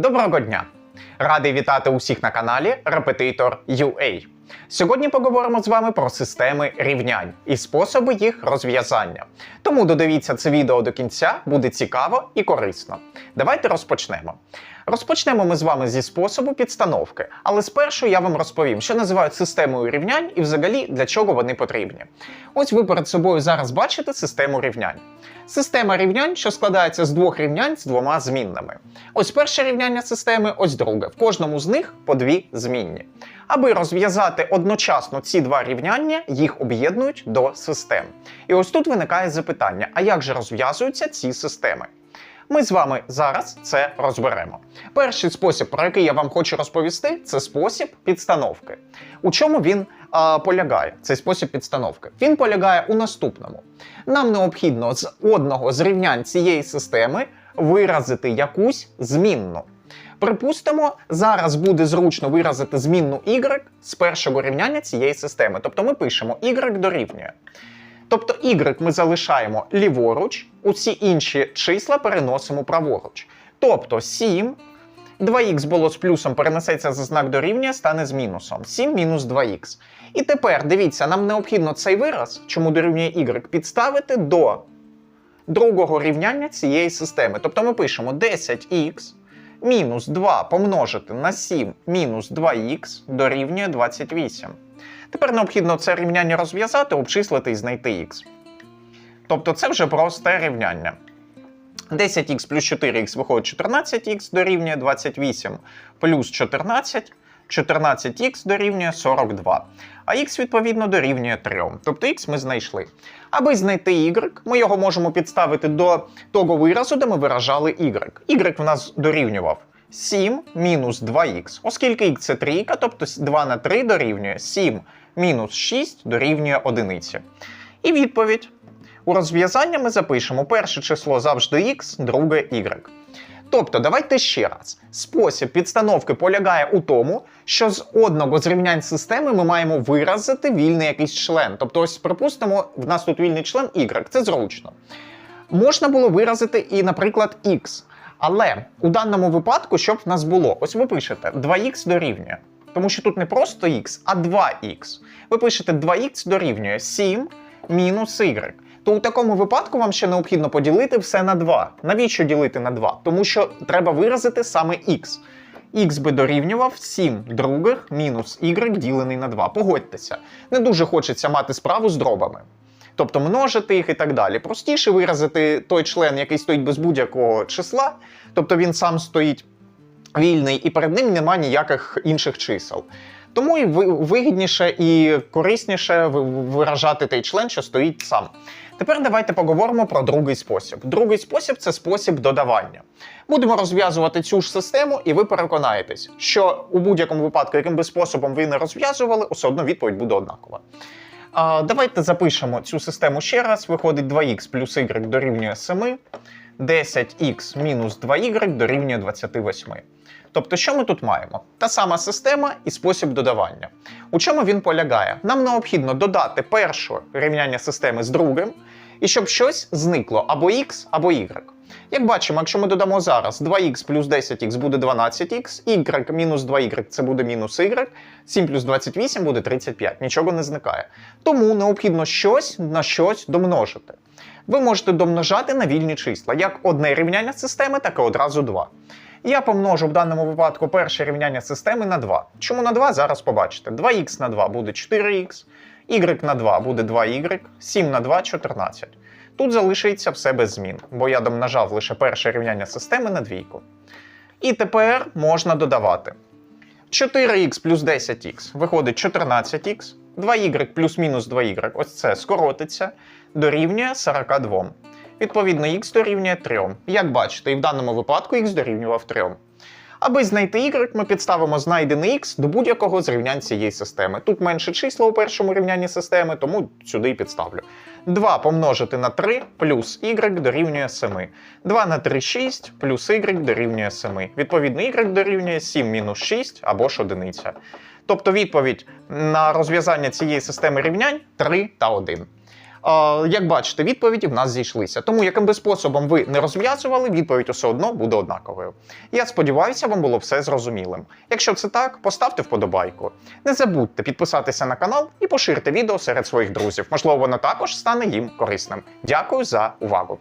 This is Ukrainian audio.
Доброго дня! Радий вітати усіх на каналі Repetitor UA. Сьогодні поговоримо з вами про системи рівнянь і способи їх розв'язання. Тому додивіться це відео до кінця, буде цікаво і корисно. Давайте розпочнемо. Розпочнемо ми з вами зі способу підстановки, але спершу я вам розповім, що називають системою рівнянь і взагалі для чого вони потрібні. Ось ви перед собою зараз бачите систему рівнянь. Система рівнянь, що складається з двох рівнянь з двома змінними. Ось перше рівняння системи, ось друге. В кожному з них по дві змінні. Аби розв'язати одночасно ці два рівняння, їх об'єднують до систем. І ось тут виникає запитання: а як же розв'язуються ці системи? Ми з вами зараз це розберемо. Перший спосіб, про який я вам хочу розповісти, це спосіб підстановки. У чому він а, полягає? Цей спосіб підстановки. Він полягає у наступному: нам необхідно з одного з рівнянь цієї системи виразити якусь змінну. Припустимо, зараз буде зручно виразити змінну y з першого рівняння цієї системи. Тобто ми пишемо y дорівнює. Тобто y ми залишаємо ліворуч, усі інші числа переносимо праворуч. Тобто 7, 2х було з плюсом, перенесеться за знак дорівнює, стане з мінусом. 7 мінус 2х. І тепер дивіться, нам необхідно цей вираз, чому дорівнює y, підставити до другого рівняння цієї системи. Тобто ми пишемо 10х мінус 2 помножити на 7 мінус 2х дорівнює 28. Тепер необхідно це рівняння розв'язати, обчислити і знайти х. Тобто це вже просте рівняння. 10х плюс 4х виходить 14х дорівнює 28 плюс 14, 14х дорівнює 42. А х, відповідно, дорівнює 3. Тобто х ми знайшли. Аби знайти y, ми його можемо підставити до того виразу, де ми виражали y. y в нас дорівнював 7 мінус 2х. Оскільки х це трійка, тобто 2 на 3 дорівнює 7 мінус 6 дорівнює 1. І відповідь. У розв'язання ми запишемо перше число завжди х, друге y. Тобто, давайте ще раз. Спосіб підстановки полягає у тому, що з одного з рівнянь системи ми маємо виразити вільний якийсь член. Тобто, ось припустимо, в нас тут вільний член y, це зручно. Можна було виразити і, наприклад, x. Але у даному випадку, що б в нас було? Ось ви пишете 2х дорівнює. Тому що тут не просто х, а 2х. Ви пишете 2х дорівнює 7 мінус y. То у такому випадку вам ще необхідно поділити все на 2. Навіщо ділити на 2? Тому що треба виразити саме х. Х би дорівнював 7 других мінус y ділений на 2. Погодьтеся, не дуже хочеться мати справу з дробами. Тобто множити їх і так далі. Простіше виразити той член, який стоїть без будь-якого числа, тобто він сам стоїть вільний, і перед ним нема ніяких інших чисел. Тому і вигідніше і корисніше виражати той член, що стоїть сам. Тепер давайте поговоримо про другий спосіб. Другий спосіб це спосіб додавання. Будемо розв'язувати цю ж систему, і ви переконаєтесь, що у будь-якому випадку, яким би способом ви не розв'язували, все одно відповідь буде однакова. Давайте запишемо цю систему ще раз. Виходить 2х плюс y дорівнює 7, 10х мінус 2y дорівнює 28. Тобто, що ми тут маємо? Та сама система і спосіб додавання. У чому він полягає? Нам необхідно додати перше рівняння системи з другим, і щоб щось зникло або x, або y. Як бачимо, якщо ми додамо зараз 2х плюс 10х буде 12х, y мінус 2y це буде мінус y, 7 плюс 28 буде 35. Нічого не зникає. Тому необхідно щось на щось домножити. Ви можете домножати на вільні числа, як одне рівняння системи, так і одразу два. Я помножу в даному випадку перше рівняння системи на 2. Чому на 2? Зараз побачите. 2х на 2 буде 4х, y на 2 буде 2y, 7 на 2 14. Тут залишиться все без змін, бо я домножав лише перше рівняння системи на двійку. І тепер можна додавати. 4х плюс 10х виходить 14х, 2y плюс-мінус 2y, ось це скоротиться, дорівнює 42. Відповідно, х дорівнює 3. Як бачите, і в даному випадку х дорівнював 3. Аби знайти y, ми підставимо знайдений х до будь-якого з рівнянь цієї системи. Тут менше числа у першому рівнянні системи, тому сюди і підставлю. 2 помножити на 3 плюс y дорівнює 7. 2 на 3 6 плюс y дорівнює 7. Відповідно, y дорівнює 7 мінус 6 або ж одиниця. Тобто відповідь на розв'язання цієї системи рівнянь 3 та 1. А, як бачите, відповіді в нас зійшлися. Тому яким би способом ви не розв'язували, відповідь усе одно буде однаковою. Я сподіваюся, вам було все зрозумілим. Якщо це так, поставте вподобайку. Не забудьте підписатися на канал і поширте відео серед своїх друзів. Можливо, воно також стане їм корисним. Дякую за увагу.